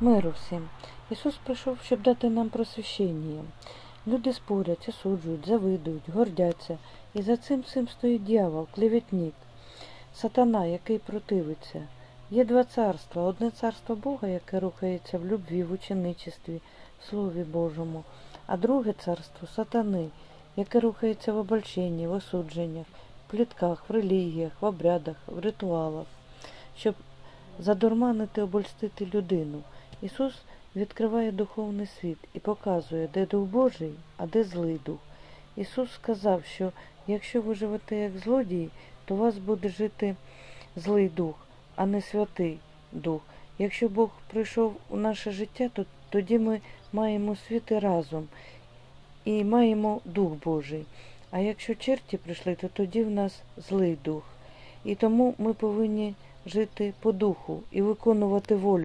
Миру всім. Ісус прийшов, щоб дати нам просвіщення. Люди спорять, осуджують, завидують, гордяться. І за цим всім стоїть дьявол, клеветник, сатана, який противиться. Є два царства. Одне царство Бога, яке рухається в любві, в ученичестві, в Слові Божому, а друге царство сатани, яке рухається в обольщенні, в осудженнях, в плітках, в релігіях, в обрядах, в ритуалах, щоб задурманити, обольстити людину. Ісус відкриває духовний світ і показує, де дух Божий, а де злий дух. Ісус сказав, що якщо ви живете як злодії, то у вас буде жити злий дух, а не святий дух. Якщо Бог прийшов у наше життя, то тоді ми маємо світи разом і маємо Дух Божий. А якщо черті прийшли, то тоді в нас злий дух. І тому ми повинні жити по духу і виконувати волю.